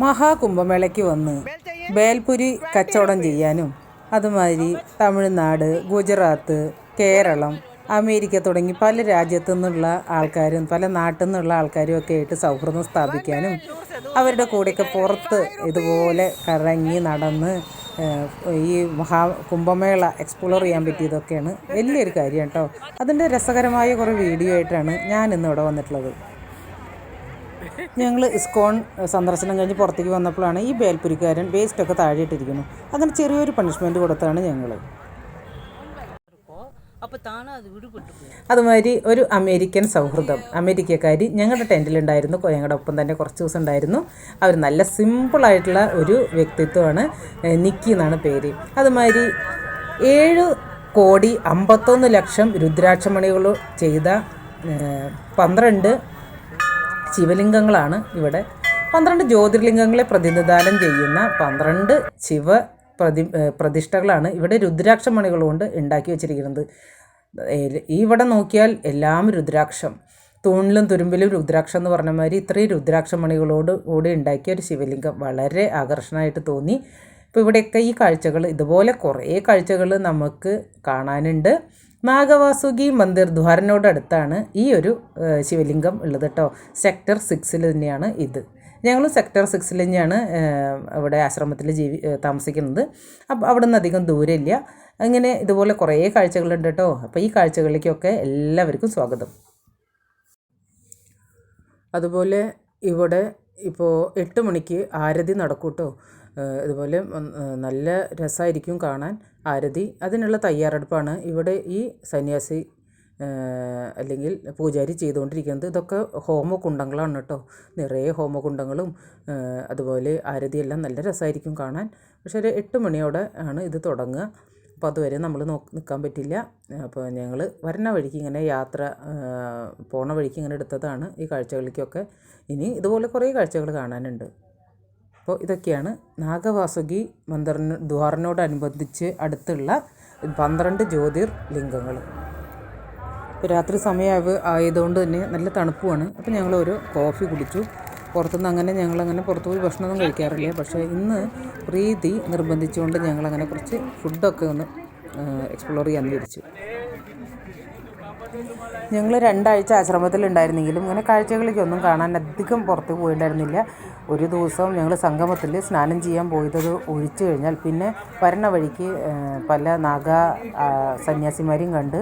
മഹാകുംഭമേളയ്ക്ക് വന്ന് ബേൽപുരി കച്ചവടം ചെയ്യാനും അതുമാതിരി തമിഴ്നാട് ഗുജറാത്ത് കേരളം അമേരിക്ക തുടങ്ങി പല രാജ്യത്തു നിന്നുള്ള ആൾക്കാരും പല നാട്ടിൽ നിന്നുള്ള ആൾക്കാരും ഒക്കെ ആയിട്ട് സൗഹൃദം സ്ഥാപിക്കാനും അവരുടെ കൂടെയൊക്കെ പുറത്ത് ഇതുപോലെ കറങ്ങി നടന്ന് ഈ മഹാ കുംഭമേള എക്സ്പ്ലോർ ചെയ്യാൻ പറ്റിയതൊക്കെയാണ് വലിയൊരു കാര്യം കേട്ടോ. അതിന്റെ രസകരമായ കുറേ വീഡിയോ ആയിട്ടാണ് ഞാൻ ഇന്ന് ഇവിടെ വന്നിട്ടുള്ളത്. ഞങ്ങൾ ഇസ്കോൺ സന്ദർശനം കഴിഞ്ഞ് പുറത്തേക്ക് വന്നപ്പോഴാണ് ഈ ബേൽപുരിക്കാരൻ വേസ്റ്റൊക്കെ താഴെയിട്ടിരിക്കുന്നു. അങ്ങനെ ചെറിയൊരു പണിഷ്മെന്റ് കൊടുത്താണ് ഞങ്ങൾ. അതുമാതിരി ഒരു അമേരിക്കൻ സൗഹൃദം. അമേരിക്കക്കാരി ഞങ്ങളുടെ ടെന്റിലുണ്ടായിരുന്നു ഞങ്ങളുടെ ഒപ്പം തന്നെ കുറച്ച് ദിവസം ഉണ്ടായിരുന്നു. അവർ നല്ല സിമ്പിളായിട്ടുള്ള ഒരു വ്യക്തിത്വമാണ് നിക്കി എന്നാണ് പേര്. അതുമാതിരി ഏഴ് കോടി അമ്പത്തൊന്ന് ലക്ഷം രുദ്രാക്ഷമണികൾ ചെയ്ത പന്ത്രണ്ട് ശിവലിംഗങ്ങളാണ് ഇവിടെ. പന്ത്രണ്ട് ജ്യോതിർലിംഗങ്ങളെ പ്രതിനിധാനം ചെയ്യുന്ന പന്ത്രണ്ട് ശിവ പ്രതി പ്രതിഷ്ഠകളാണ് ഇവിടെ രുദ്രാക്ഷമണികൾ കൊണ്ട് ഉണ്ടാക്കി വെച്ചിരിക്കുന്നത്. ഇവിടെ നോക്കിയാൽ എല്ലാം രുദ്രാക്ഷം. തൂണിലും തുരുമ്പിലും രുദ്രാക്ഷം എന്ന് പറഞ്ഞ മാതിരി ഇത്രയും രുദ്രാക്ഷമണികളോട് കൂടി ഉണ്ടാക്കിയ ഒരു ശിവലിംഗം. വളരെ ആകർഷണമായിട്ട് തോന്നി. ഇപ്പോൾ ഇവിടെയൊക്കെ ഈ കാഴ്ചകൾ ഇതുപോലെ കുറേ കാഴ്ചകൾ നമുക്ക് കാണാനുണ്ട്. നാഗവാസുകി മന്ദിർ ദ്വാരനോടടുത്താണ് ഈ ഒരു ശിവലിംഗം ഉള്ളത് കേട്ടോ. സെക്ടർ സിക്സിൽ തന്നെയാണ് ഇത്. ഞങ്ങൾ സെക്ടർ സിക്സിൽ തന്നെയാണ് അവിടെ ആശ്രമത്തിൽ ജീവി താമസിക്കുന്നത്. അപ്പോൾ അവിടെ നിന്ന് അധികം ദൂരമില്ല. അങ്ങനെ ഇതുപോലെ കുറേ കാഴ്ചകളുണ്ട് കേട്ടോ. അപ്പോൾ ഈ കാഴ്ചകളിലേക്കൊക്കെ എല്ലാവർക്കും സ്വാഗതം. അതുപോലെ ഇവിടെ ഇപ്പോൾ എട്ട് മണിക്ക് ആരതി നടക്കൂട്ടോ. കേട്ടോ ഇതുപോലെ നല്ല രസമായിരിക്കും കാണാൻ. ആരതി അതിനുള്ള തയ്യാറെടുപ്പാണ്. ഇവിടെ ഈ സന്യാസി അല്ലെങ്കിൽ പൂജാരി ചെയ്തുകൊണ്ടിരിക്കുന്നത്. ഇതൊക്കെ ഹോമകുണ്ടങ്ങളാണ് കേട്ടോ. നിറയെ ഹോമകുണ്ടങ്ങളും അതുപോലെ ആരതിയെല്ലാം നല്ല രസമായിരിക്കും കാണാൻ. പക്ഷേ ഒരു എട്ട് മണിയോടെ ആണ് ഇത് തുടങ്ങുക. അപ്പോൾ അതുവരെ നമ്മൾ നോ നിൽക്കാൻ പറ്റില്ല. അപ്പോൾ ഞങ്ങൾ വരണ വഴിക്ക് ഇങ്ങനെ യാത്ര പോണ വഴിക്ക് ഇങ്ങനെ എടുത്തതാണ് ഈ കാഴ്ചകളിലേക്കൊക്കെ ഇനി ഇതുപോലെ കുറേ കാഴ്ചകൾ കാണാനുണ്ട്. അപ്പോൾ ഇതൊക്കെയാണ് നാഗവാസുകി മന്ദിറിന് ദ്വാറിനോടനുബന്ധിച്ച് അടുത്തുള്ള പന്ത്രണ്ട് ജ്യോതിർ ലിംഗങ്ങൾ. രാത്രി സമയം ആയതുകൊണ്ട് തന്നെ നല്ല തണുപ്പുമാണ്. അപ്പോൾ ഞങ്ങൾ ഒരു കോഫി കുടിച്ചു. പുറത്തുനിന്ന് അങ്ങനെ ഞങ്ങളങ്ങനെ പുറത്തു പോയി ഭക്ഷണമൊന്നും കഴിക്കാറില്ല. പക്ഷേ ഇന്ന് പ്രീതി നിർബന്ധിച്ചുകൊണ്ട് ഞങ്ങളങ്ങനെ കുറച്ച് ഫുഡൊക്കെ ഒന്ന് എക്സ്പ്ലോർ ചെയ്യാൻ വിചാരിച്ചു ഞങ്ങൾ രണ്ടാഴ്ച ആശ്രമത്തിലുണ്ടായിരുന്നെങ്കിലും ഇങ്ങനെ കാഴ്ചകളിലേക്കൊന്നും കാണാൻ അധികം പുറത്ത് പോയിട്ടുണ്ടായിരുന്നില്ല ഒരു ദിവസം ഞങ്ങൾ സംഗമത്തിൽ സ്നാനം ചെയ്യാൻ പോയത് ഒഴിച്ചു കഴിഞ്ഞാൽ പിന്നെ വരണ വഴിക്ക് പല നാഗ സന്യാസിമാരെയും കണ്ട്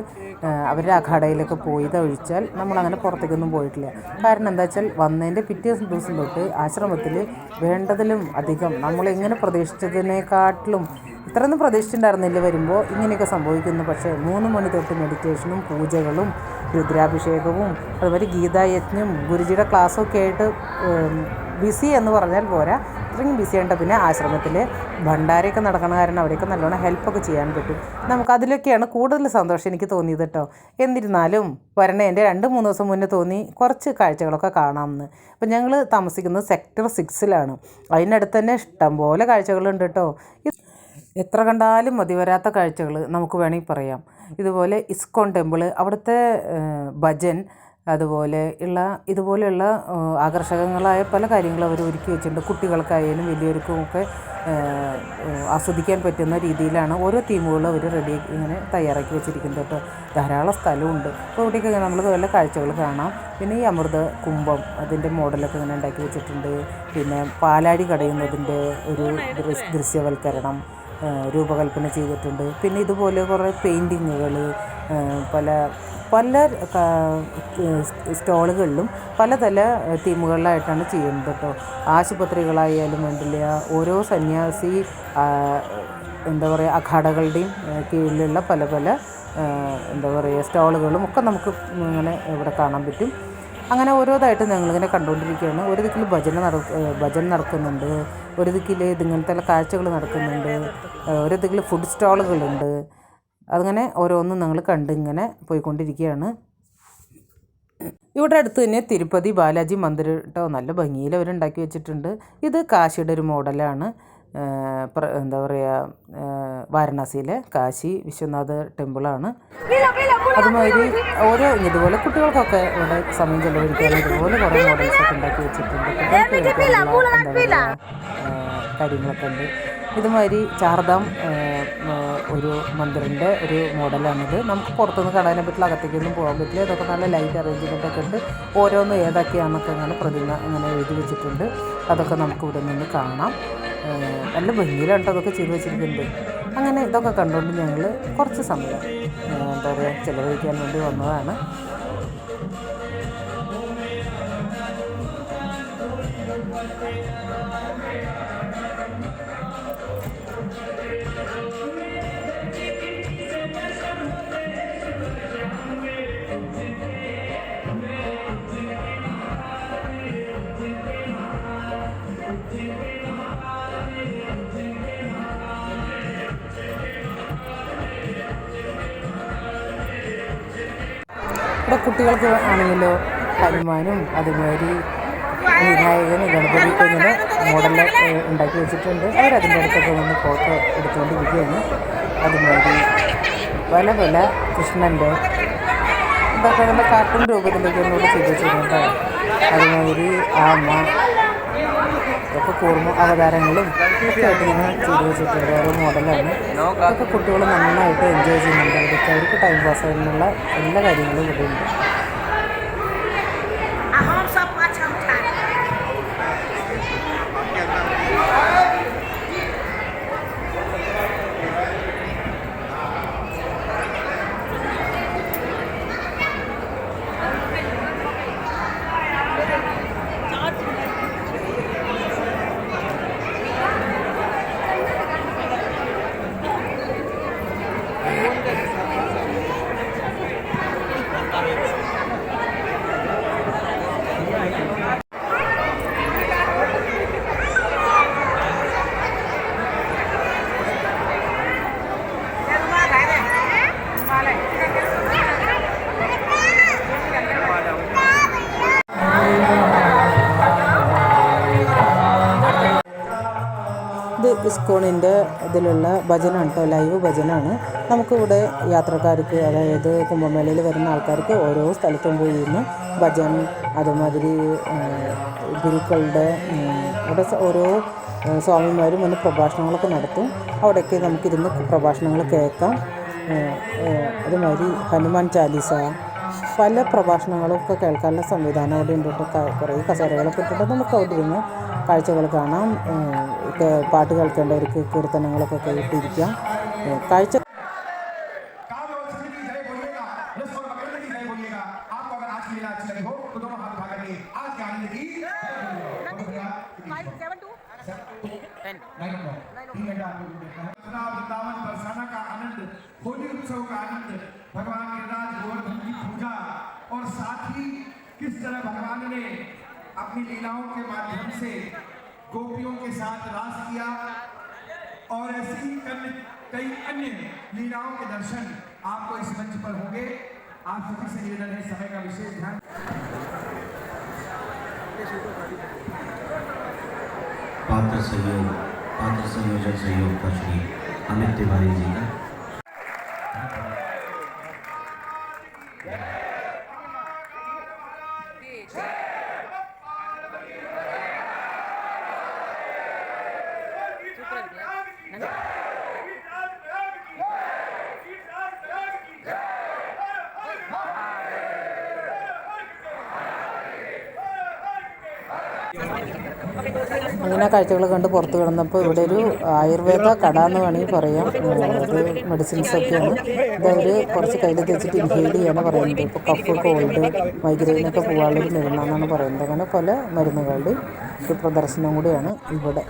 അവരുടെ അഖാടയിലൊക്കെ പോയത് ഒഴിച്ചാൽ നമ്മളങ്ങനെ പുറത്തേക്കൊന്നും പോയിട്ടില്ല. കാരണം എന്താ വെച്ചാൽ വന്നതിന്റെ പിറ്റേ ദിവസം തൊട്ട് ആശ്രമത്തിൽ വേണ്ടതിലും അധികം നമ്മളെങ്ങനെ പ്രതീക്ഷിച്ചതിനെക്കാട്ടിലും ഇത്രയൊന്നും പ്രതീക്ഷിച്ചിട്ടുണ്ടായിരുന്നില്ല. വരുമ്പോൾ ഇങ്ങനെയൊക്കെ സംഭവിക്കുന്നു. പക്ഷേ മൂന്ന് മണി തൊട്ട് മെഡിറ്റേഷനും പൂജകളും രുദ്രാഭിഷേകവും അതുപോലെ ഗീതായജ്ഞം ഗുരുജിയുടെ ക്ലാസ്സൊക്കെ ആയിട്ട് ബിസി എന്ന് പറഞ്ഞാൽ പോരാ. ഇത്രയും ബിസി ആയിട്ട് പിന്നെ ആശ്രമത്തിൽ ഭണ്ഡാരയൊക്കെ നടക്കണ കാരണം അവിടെയൊക്കെ നല്ലോണം ഹെൽപ്പൊക്കെ ചെയ്യാൻ പറ്റും. നമുക്ക് അതിലൊക്കെയാണ് കൂടുതൽ സന്തോഷം എനിക്ക് തോന്നിയത് കേട്ടോ. എന്നിരുന്നാലും വരണേന്റെ രണ്ട് മൂന്ന് ദിവസം മുന്നേ തോന്നി കുറച്ച് കാഴ്ചകളൊക്കെ കാണാമെന്ന്. അപ്പം ഞങ്ങൾ താമസിക്കുന്നത് സെക്ടർ സിക്സിലാണ് അതിനടുത്ത് തന്നെ ഇഷ്ടംപോലെ കാഴ്ചകളുണ്ട് കേട്ടോ. എത്ര കണ്ടാലും മതി വരാത്ത കാഴ്ചകൾ നമുക്ക് വേണമെങ്കിൽ പറയാം. ഇതുപോലെ ഇസ്കോൺ ടെമ്പിൾ അവിടുത്തെ ഭജൻ അതുപോലെ ഉള്ള ഇതുപോലെയുള്ള ആകർഷകങ്ങളായ പല കാര്യങ്ങളും അവർ ഒരുക്കി വെച്ചിട്ടുണ്ട്. കുട്ടികൾക്കായാലും വലിയവർക്കും ഒക്കെ ആസ്വദിക്കാൻ പറ്റുന്ന രീതിയിലാണ് ഓരോ തീമുകളും അവർ റെഡി ഇങ്ങനെ തയ്യാറാക്കി വെച്ചിരിക്കുന്നത് കേട്ടോ. ധാരാളം സ്ഥലമുണ്ട്. അപ്പോൾ ഇവിടെയൊക്കെ നമ്മൾ നല്ല കാഴ്ചകൾ കാണാം. പിന്നെ ഈ അമൃത കുംഭം അതിന്റെ മോഡലൊക്കെ ഇങ്ങനെ ഉണ്ടാക്കി വെച്ചിട്ടുണ്ട്. പിന്നെ പാലാടി കടയുന്നതിന്റെ ഒരു ദൃശ്യവൽക്കരണം. രൂപകൽപ്പന ചെയ്തിട്ടുണ്ട്. പിന്നെ ഇതുപോലെ കുറേ പെയിന്റിങ്ങുകൾ പല പല സ്റ്റോളുകളിലും പലതല തീമുകളിലായിട്ടാണ് ചെയ്യുന്നത് കേട്ടോ. ആശുപത്രികളായാലും വേണ്ടില്ല ഓരോ സന്യാസി എന്താ പറയുക അഖാഡകളുടെയും കീഴിലുള്ള പല പല എന്താ പറയുക സ്റ്റോളുകളും ഒക്കെ നമുക്ക് ഇങ്ങനെ ഇവിടെ കാണാൻ പറ്റും. അങ്ങനെ ഓരോതായിട്ട് ഞങ്ങളിങ്ങനെ കണ്ടുകൊണ്ടിരിക്കുകയാണ്. ഒരു ദിക്കിൽ ഭജന നട ഭജന നടക്കുന്നുണ്ട്. ഒരു ദിക്കിൽ ഇതിങ്ങനത്തെ കാഴ്ചകൾ നടക്കുന്നുണ്ട്. ഒരു ദിക്കിൽ ഫുഡ് സ്റ്റാളുകളുണ്ട് അങ്ങനെ ഓരോന്നും ഞങ്ങൾ കണ്ട് ഇങ്ങനെ പോയിക്കൊണ്ടിരിക്കുകയാണ്. ഇവിടെ അടുത്ത് തന്നെ തിരുപ്പതി ബാലാജി മന്ദിരം കേട്ടോ നല്ല ഭംഗിയിൽ അവരുണ്ടാക്കി വെച്ചിട്ടുണ്ട്. ഇത് കാശിയുടെ ഒരു മോഡലാണ് എന്താ പറയുക വാരണാസിയിലെ കാശി വിശ്വനാഥ് ടെമ്പിളാണ്. അതുമാതിരി ഓരോ ഇതുപോലെ കുട്ടികൾക്കൊക്കെ ഇവിടെ സമയം ചെലവഴിക്കാൻ ഇതുപോലെ കുറേ മോഡൽസൊക്കെ ഉണ്ടാക്കി വെച്ചിട്ടുണ്ട്. കുട്ടികൾക്ക് കാര്യങ്ങളൊക്കെ ഉണ്ട്. ഇതുമാതിരി ചാർധാം ഒരു മന്ദിറിന്റെ ഒരു മോഡലാണിത്. നമുക്ക് പുറത്തുനിന്ന് കാണാനേ പറ്റില്ല അകത്തേക്കൊന്നും പോകാൻ പറ്റില്ല. ഇതൊക്കെ നല്ല ലൈറ്റ് അറേഞ്ച്മെന്റ് ഒക്കെ ഉണ്ട്. ഓരോന്ന് ഏതൊക്കെയാണെന്നൊക്കെ അങ്ങനെ പ്രതിമ അങ്ങനെ എഴുതി വെച്ചിട്ടുണ്ട്. അതൊക്കെ നമുക്ക് ഇവിടെ നിന്ന് കാണാം. നല്ല ഭംഗിയിലാണ് അതൊക്കെ ചെയ്ത് വെച്ചിരിക്കുന്നത്. അങ്ങനെ ഇതൊക്കെ കണ്ടുകൊണ്ട് ഞങ്ങൾ കുറച്ച് സമയം എന്താ പറയുക ചിലവഴിക്കാൻ വേണ്ടി വന്നതാണ്. ഇവിടെ കുട്ടികൾക്ക് ആണെങ്കിലോ ഹനുമാനും അതുമാതിരി വിനായകനും ഗണപതി ഇങ്ങനെ മോഡൽ ഉണ്ടാക്കി വെച്ചിട്ടുണ്ട്. അവരതിന്റെ അടുത്തൊക്കെ വന്ന് ഫോട്ടോ എടുത്തുകൊണ്ടിരിക്കുകയാണ് അതുമാതിരി പല പല കൃഷ്ണന്റെ ഇതൊക്കെ നമ്മുടെ കാർട്ടൂൺ രൂപത്തിലേക്ക് ഒന്നുകൂടെ ചെയ്ത് വെച്ചിട്ടുണ്ട്. അതുമാതിരി ആമ ഇതൊക്കെ കൂർമ്മ അവതാരങ്ങളും ഒക്കെ ആയിട്ട് ഇങ്ങനെ ചെയ്ത് വെച്ചിട്ടുണ്ട്. ഓരോ മോഡലാണ്. ഇതൊക്കെ കുട്ടികൾ നന്നായിട്ട് എൻജോയ് ചെയ്യുന്നുണ്ട്. അവർക്ക് ടൈം പാസ് ആകാനുള്ള എല്ലാ കാര്യങ്ങളും ഇവിടെ ഇസ്കോണിന്റെ ഇതിലുള്ള ഭജനാണ് കേട്ടോ ലൈവ് ഭജനാണ് നമുക്കിവിടെ യാത്രക്കാർക്ക് അതായത് കുംഭമേളയിൽ വരുന്ന ആൾക്കാർക്ക് ഓരോ സ്ഥലത്തും പോയി ഇരുന്ന് ഭജൻ അതുമാതിരി ഗുരുക്കളുടെ ഇവിടെ ഓരോ സ്വാമിമാരും വന്ന് പ്രഭാഷണങ്ങളൊക്കെ നടത്തും. അവിടെയൊക്കെ നമുക്കിരുന്ന് പ്രഭാഷണങ്ങൾ കേൾക്കാം. അതുമാതിരി ഹനുമാൻ ചാലീസ പല പ്രഭാഷണങ്ങളൊക്കെ കേൾക്കാനുള്ള സംവിധാനം അവിടെ ഉണ്ട്. കേട്ടോ ക- കുറേ കസേരകളൊക്കെ ഇട്ടിട്ട് നമുക്ക് അവിടെ ഇരുന്ന് കാഴ്ചകൾ കാണാം. പാട്ട് കേൾക്കേണ്ടവർക്ക് കീർത്തനങ്ങളൊക്കെ കേട്ടിരിക്കാം. കാഴ്ച माध्यम से गोपियों के साथ रास किया और ऐसी ही कई अन्य लीलाओं के दर्शन आपको इस मंच पर होंगे। आप सभी से निवेदन है, समय का विशेष ध्यान। पात्र सहयोग पात्र संयोजन सहयोग का श्री अमित तिवारी जी का അങ്ങനെ കാഴ്ചകൾ കണ്ട് പുറത്ത് കിടന്നപ്പോൾ ഇവിടെ ഒരു ആയുർവേദ കട എന്ന് വേണമെങ്കിൽ പറയാം അത് മെഡിസിൻസ് ഒക്കെയാണ്. ഇത് അവർ കുറച്ച് കയ്യിൽ തെച്ചിട്ട് ഇൻഹെയിൽ ചെയ്യാനാണ് പറയുന്നത്. ഇപ്പോൾ കഫ് കോൾഡ് മൈഗ്രെയിനൊക്കെ പോകാനുള്ളൊരു മരുന്നാണെന്നാണ് പറയുന്നത്. അങ്ങനെ പല മരുന്നുകളുടെ ഒരു പ്രദർശനം കൂടിയാണ് ഇവിടെ.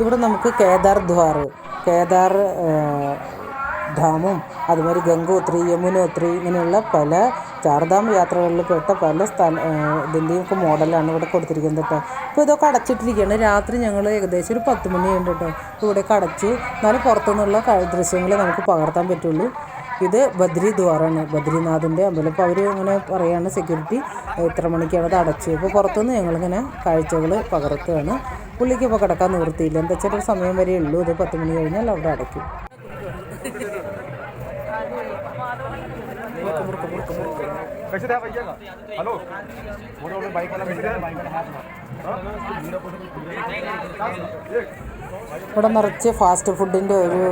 ഇവിടെ നമുക്ക് കേദാർ ദ്വാർ കേദാർ ധാമും അതുപോലെ ഗംഗോത്രി യമുനോത്രി ഇങ്ങനെയുള്ള പല ചാർധാം യാത്രകളിൽ പെട്ട പല സ്ഥല ഇതിന്റെയും ഒക്കെ മോഡലാണ് ഇവിടെ കൊടുത്തിരിക്കുന്നത് കേട്ടോ. ഇപ്പോൾ ഇതൊക്കെ അടച്ചിട്ടിരിക്കുകയാണ്. രാത്രി ഞങ്ങൾ ഏകദേശം ഒരു പത്ത് മണി ഉണ്ട് കേട്ടോ ഇവിടെയൊക്കെ അടച്ച് എന്നാലും പുറത്തുനിന്നുള്ള ദൃശ്യങ്ങൾ നമുക്ക് പകർത്താൻ പറ്റുള്ളൂ. ഇത് ബദ്രി ദ്വാറാണ് ബദ്രിനാഥിൻ്റെ അമ്പലം അപ്പോൾ അവർ ഇങ്ങനെ പറയാണ് സെക്യൂരിറ്റി എത്ര മണിക്കാണ് അത് അടച്ചു അപ്പോൾ പുറത്തുനിന്ന് ഞങ്ങളിങ്ങനെ കാഴ്ചകൾ പകർത്തുകയാണ് പുള്ളിക്ക് ഇപ്പോൾ കിടക്കാൻ നിവൃത്തിയില്ല എന്താ വെച്ചാൽ ഒരു സമയം വരെ ഉള്ളൂ ഇത് പത്ത് മണി കഴിഞ്ഞാൽ അവിടെ അടയ്ക്കും कैसे था भैया हेलो फोटो में बाइक वाला कैसे है बाइक वाला हाथ ഇവിടെ നിറച്ച് ഫാസ്റ്റ് ഫുഡിൻ്റെ ഒരു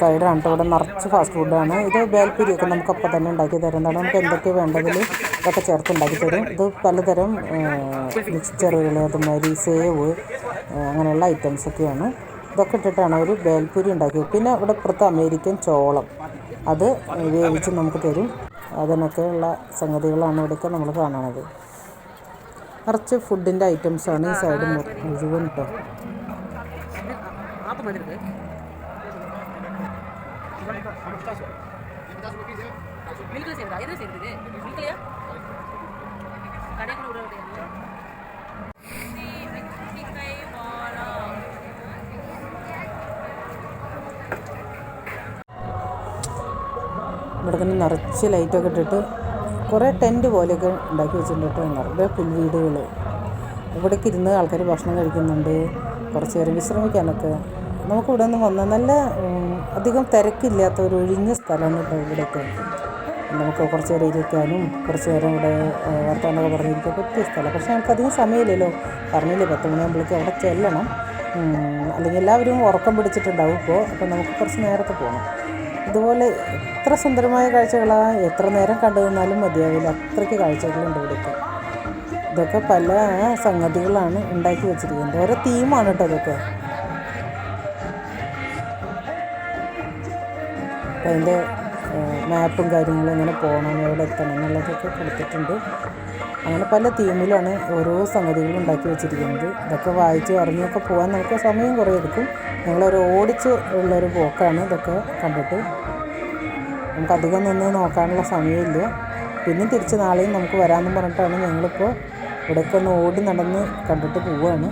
സൈഡാണ് ഇവിടെ നിറച്ച് ഫാസ്റ്റ് ഫുഡാണ് ഇത് വേൽപ്പൂരിയൊക്കെ നമുക്ക് അപ്പം തന്നെ ഉണ്ടാക്കി തരുന്നതാണ്. നമുക്ക് എന്തൊക്കെ വേണ്ടതിൽ ഇതൊക്കെ ചേർത്ത് ഉണ്ടാക്കി തരും. ഇത് പലതരം മിക്സ്ചറുകൾ അതുമാതിരി സേവ് അങ്ങനെയുള്ള ഐറ്റംസൊക്കെയാണ് ഇതൊക്കെ ഇട്ടിട്ടാണ് അവർ ബേൽപ്പുരി ഉണ്ടാക്കിയത്. പിന്നെ ഇവിടെ ഇപ്പുറത്ത് അമേരിക്കൻ ചോളം. അത് വേവിച്ച് നമുക്ക് തരും. അതിനൊക്കെയുള്ള സംഗതികളാണ് ഇവിടെയൊക്കെ നമ്മൾ കാണുന്നത് നിറച്ച് ഫുഡിന്റെ ഐറ്റംസാണ് ഈ സൈഡ് മുഴുവൻ കേട്ടോ மில்கில் செய்வதா எது செய்வது மில்கிலையா கடைக்குள்ள விட விடையா ഇവിടെ തന്നെ നിറച്ച് ലൈറ്റൊക്കെ ഇട്ടിട്ട് കുറേ ടെൻറ്റ് പോലെയൊക്കെ ഉണ്ടാക്കി വെച്ചിട്ടുണ്ട് കേട്ടോ നിറയെ പുൽവീടുകൾ ഇവിടേക്ക് ഇരുന്ന് ആൾക്കാർ ഭക്ഷണം കഴിക്കുന്നുണ്ട് കുറച്ച് നേരം വിശ്രമിക്കാനൊക്കെ നമുക്ക് ഇവിടെ നിന്ന് വന്നാൽ നല്ല ഉം, അധികം തിരക്കില്ലാത്ത ഒരു ഒഴിഞ്ഞ സ്ഥലമാണ് കേട്ടോ ഇവിടെയൊക്കെ നമുക്ക് കുറച്ച് നേരം ഇരിക്കാനും കുറച്ച് നേരം ഇവിടെ വർത്തമാനമൊക്കെ പറഞ്ഞിരിക്കാൻ പറ്റിയ സ്ഥലം. പക്ഷേ നമുക്ക് അധികം സമയമില്ലല്ലോ. പറഞ്ഞില്ലേ പത്ത് മണിയാകുമ്പോഴേക്കും അവിടെ ചെല്ലണം. അല്ലെങ്കിൽ എല്ലാവരും ഉറക്കം പിടിച്ചിട്ടുണ്ടാവും ഇപ്പോൾ. അപ്പോൾ നമുക്ക് കുറച്ച് നേരത്തെ പോകണം. ഇതുപോലെ എത്ര സുന്ദരമായ കാഴ്ചകളാണ് എത്ര നേരം കണ്ടു നിന്നാലും മതിയാവില്ല. അത്രയ്ക്ക് കാഴ്ചകളുണ്ട് ഇവിടേക്ക്. ഇതൊക്കെ പല സംഗതികളാണ് ഉണ്ടാക്കി വെച്ചിരിക്കുന്നത്. ഓരോ തീമാണ് കേട്ടോ ഇതൊക്കെ. അപ്പം അതിന്റെ മാപ്പും കാര്യങ്ങളും എങ്ങനെ പോകണം എവിടെ എത്തണം എന്നുള്ളതൊക്കെ കൊടുത്തിട്ടുണ്ട്. അങ്ങനെ പല തീമിലാണ് ഓരോ സംഗതികളും ഉണ്ടാക്കി വെച്ചിരിക്കുന്നത്. ഇതൊക്കെ വായിച്ച് അറിഞ്ഞൊക്കെ പോകാൻ നമുക്ക് സമയം കുറേ എടുക്കും ഞങ്ങളൊരു ഓടിച്ച് ഉള്ളൊരു പോക്കാണ് ഇതൊക്കെ കണ്ടിട്ട്. നമുക്കധികം നിന്ന് നോക്കാനുള്ള സമയമില്ല. പിന്നെ തിരിച്ച് നാളെയും നമുക്ക് വരാമെന്ന് പറഞ്ഞിട്ടാണ് ഞങ്ങളിപ്പോൾ ഇവിടെയൊക്കെ ഒന്ന് ഓടി നടന്ന് കണ്ടിട്ട് പോവുകയാണ്.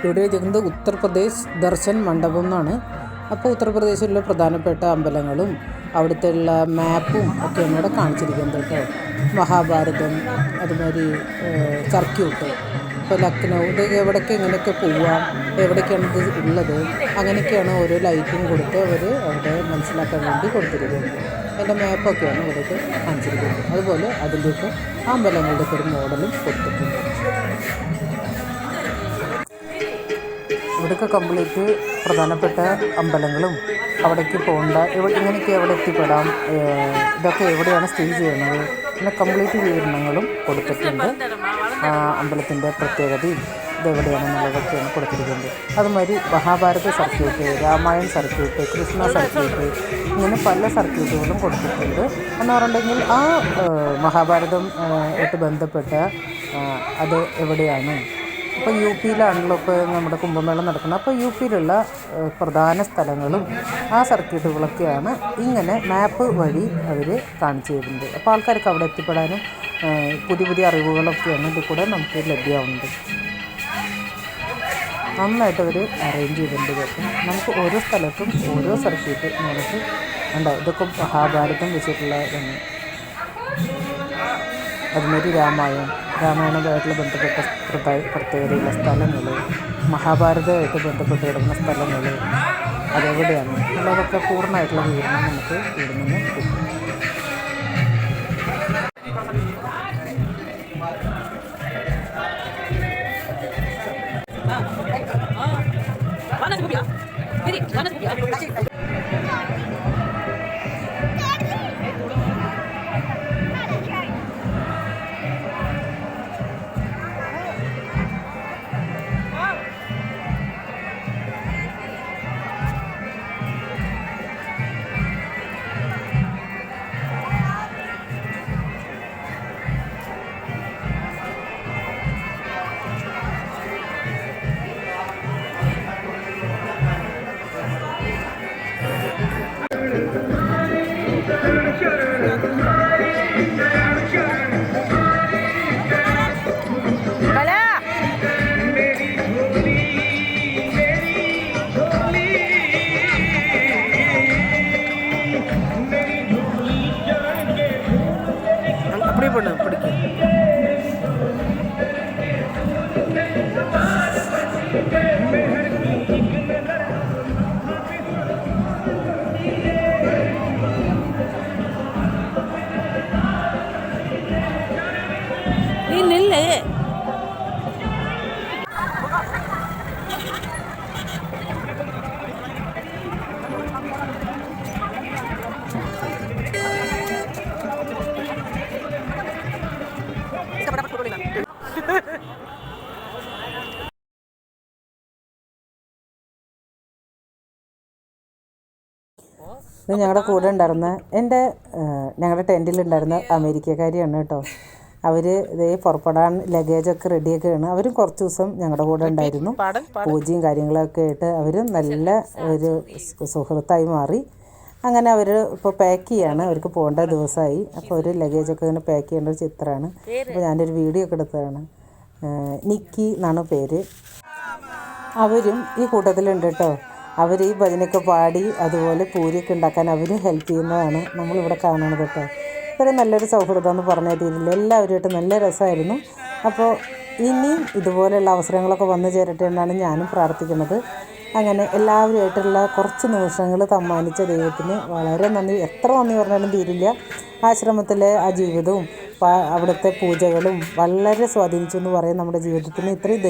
ഇവിടെ ഇരിക്കുന്നത് ഉത്തർപ്രദേശ് ദർശൻ മണ്ഡപം എന്നാണ്. അപ്പോൾ ഉത്തർപ്രദേശിലുള്ള പ്രധാനപ്പെട്ട അമ്പലങ്ങളും അവിടുത്തെ ഉള്ള മാപ്പും ഒക്കെ ഇവിടെ കാണിച്ചിരിക്കുന്നത് കേട്ടോ. മഹാഭാരതം അതുമാതിരി സർക്യൂട്ട് ഇപ്പോൾ ലക്നൗ ഇത് എവിടേക്ക് എങ്ങനെയൊക്കെ പോവാം എവിടേക്കാണ് ഇത് ഉള്ളത് അങ്ങനെയൊക്കെയാണ് ഓരോ ലൈറ്റും കൊടുത്ത് അവർ അവിടെ മനസ്സിലാക്കാൻ വേണ്ടി കൊടുത്തിരിക്കുന്നത്. അതിന്റെ മാപ്പൊക്കെയാണ് ഇവിടേക്ക് കാണിച്ചിരിക്കുന്നത്. അതുപോലെ അതിന്റെയൊക്കെ അമ്പലങ്ങളുടെയൊക്കെ ഒരു മോഡലും കൊടുത്തിട്ടുണ്ട്. ഇവിടെയൊക്കെ കംപ്ലീറ്റ് പ്രധാനപ്പെട്ട അമ്പലങ്ങളും അവിടേക്ക് പോകേണ്ട ഇവിടെ ഇങ്ങനെയൊക്കെ എവിടെ എത്തിപ്പെടാം ഇതൊക്കെ എവിടെയാണ് സ്ഥിതി ചെയ്യുന്നത് പിന്നെ കംപ്ലീറ്റ് വിവരണങ്ങളും കൊടുത്തിട്ടുണ്ട്. അമ്പലത്തിന്റെ പ്രത്യേകതയും ഇതെവിടെയാണെന്നുള്ളതൊക്കെയാണ് കൊടുത്തിരിക്കുന്നത്. അതുമാതിരി Mahabharata circuit Ramayan circuit Krishna circuit ഇങ്ങനെ പല സർക്യൂട്ടുകളും കൊടുത്തിട്ടുണ്ട്. എന്ന് പറഞ്ഞിട്ടുണ്ടെങ്കിൽ ആ മഹാഭാരതം ആയിട്ട് ബന്ധപ്പെട്ട അത് എവിടെയാണ്? ഇപ്പോൾ യു പിയിലാണല്ലോ ഇപ്പോൾ നമ്മുടെ കുംഭമേള നടക്കുന്നത്. അപ്പോൾ യു പിയിലുള്ള പ്രധാന സ്ഥലങ്ങളും ആ സർക്യൂട്ടുകളൊക്കെയാണ് ഇങ്ങനെ മാപ്പ് വഴി അവർ കാണിച്ചു തരുന്നത്. അപ്പോൾ ആൾക്കാർക്ക് അവിടെ എത്തിപ്പെടാനും പുതിയ പുതിയ അറിവുകളൊക്കെയാണ് ഇതിൽ കൂടെ നമുക്ക് ലഭ്യമാവുന്നത്. നന്നായിട്ട് അവർ അറേഞ്ച് ചെയ്തിട്ടുണ്ട് കേട്ടോ. നമുക്ക് ഓരോ സ്ഥലത്തും ഓരോ സർക്യൂട്ട് നമുക്ക് ഉണ്ടാവും. ഇതൊക്കെ മഹാഭാരതം വെച്ചിട്ടുള്ള ഇതാണ് അതുമാതിരി രാമായണം രാമായണമായിട്ടുള്ള ബന്ധപ്പെട്ട പ്രത്യേക പ്രത്യേകതയുള്ള സ്ഥലങ്ങൾ മഹാഭാരതമായിട്ട് ബന്ധപ്പെട്ട് കിടക്കുന്ന സ്ഥലങ്ങൾ അതെവിടെയാണ്. ഉള്ളതൊക്കെ പൂർണമായിട്ടുള്ള വിവരണം നമുക്ക് ഇവിടെ നിന്ന് കിട്ടും. ഇത് ഞങ്ങളുടെ കൂടെ ഉണ്ടായിരുന്ന എന്റെ ഞങ്ങളുടെ ടെന്റിലുണ്ടായിരുന്ന അമേരിക്കക്കാരിയാണ് കേട്ടോ. അവർ ഇതേ പുറപ്പെടാൻ ലഗേജൊക്കെ റെഡിയൊക്കെയാണ് അവരും കുറച്ച് ദിവസം ഞങ്ങളുടെ കൂടെ ഉണ്ടായിരുന്നു. പൂജയും കാര്യങ്ങളൊക്കെ ആയിട്ട് അവരും നല്ല ഒരു സുഹൃത്തായി മാറി. അങ്ങനെ അവർ ഇപ്പോൾ പാക്ക് ചെയ്യാണ്. അവർക്ക് പോകേണ്ട ദിവസമായി അപ്പോൾ ഒരു ലഗേജൊക്കെ ഇങ്ങനെ പാക്ക് ചെയ്യേണ്ട ഒരു ചിത്രമാണ്. അപ്പോൾ ഞാനൊരു വീഡിയോ ഒക്കെ എടുത്തതാണ്. നിക്കി എന്നാണ് പേര്. അവരും ഈ കൂട്ടത്തിലുണ്ട് കേട്ടോ. അവർ ഈ ഭജനയൊക്കെ പാടി അതുപോലെ പൂരിയൊക്കെ ഉണ്ടാക്കാൻ അവർ ഹെൽപ്പ് ചെയ്യുന്നതാണ് നമ്മളിവിടെ കാണുന്നത് കേട്ടോ. ഇത്രയും നല്ലൊരു സൗഹൃദം എന്ന് പറഞ്ഞാൽ തീരില്ല എല്ലാവരുമായിട്ട് നല്ല രസമായിരുന്നു. അപ്പോൾ ഇനിയും ഇതുപോലെയുള്ള അവസരങ്ങളൊക്കെ വന്നു ചേരട്ടെ എന്നാണ് ഞാനും പ്രാർത്ഥിക്കുന്നത്. അങ്ങനെ എല്ലാവരുമായിട്ടുള്ള കുറച്ച് നിമിഷങ്ങൾ സമ്മാനിച്ച ദൈവത്തിന് വളരെ നന്ദി. എത്ര നന്ദി പറഞ്ഞാലും തീരില്ല. ആശ്രമത്തിലെ ആ ജീവിതവും അവിടുത്തെ പൂജകളും വളരെ സ്വാധീനിച്ചു എന്ന് പറയാൻ നമ്മുടെ ജീവിതത്തിന്. ഇത്രയും